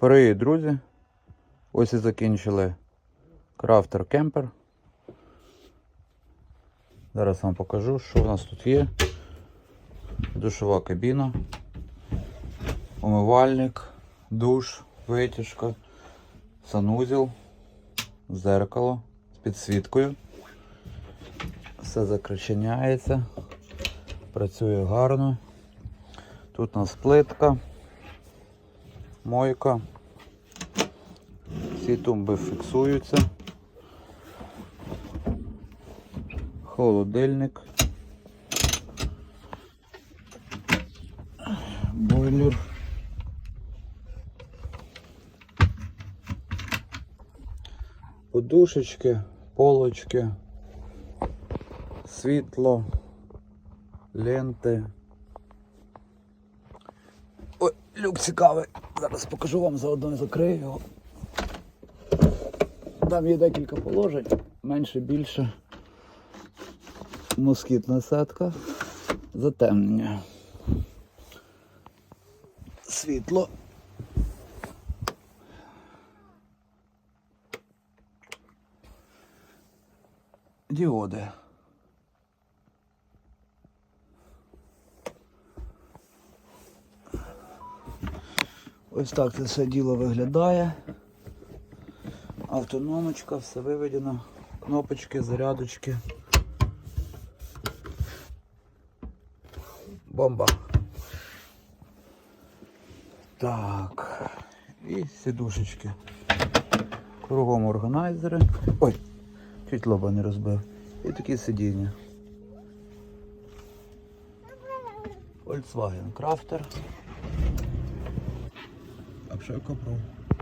Привіт, друзі! Ось і закінчили крафтер кемпер. Зараз вам покажу, що в нас тут є. Душова кабіна, умивальник, душ, витяжка, санузел, зеркало з підсвіткою. Все закриченяється, працює гарно. Тут у нас плитка мойка. Всі тумби фіксуються. Холодильник. Бойлер. Подушечки, полочки, світло, ленти. Ой, люк цікавий. Зараз покажу вам заодно і закрию його. Там є декілька положень, менше більше. Москітна сетка, затемнення. Світло. Діоди. Ось так це все діло виглядає. Автономочка, все виведено. Кнопочки, зарядочки. Бомба. Так. І сідушечки. Кругом органайзери. Ой, чуть лоба не розбив. І такі сидіння. Volkswagen Crafter. Saiu o cabrão.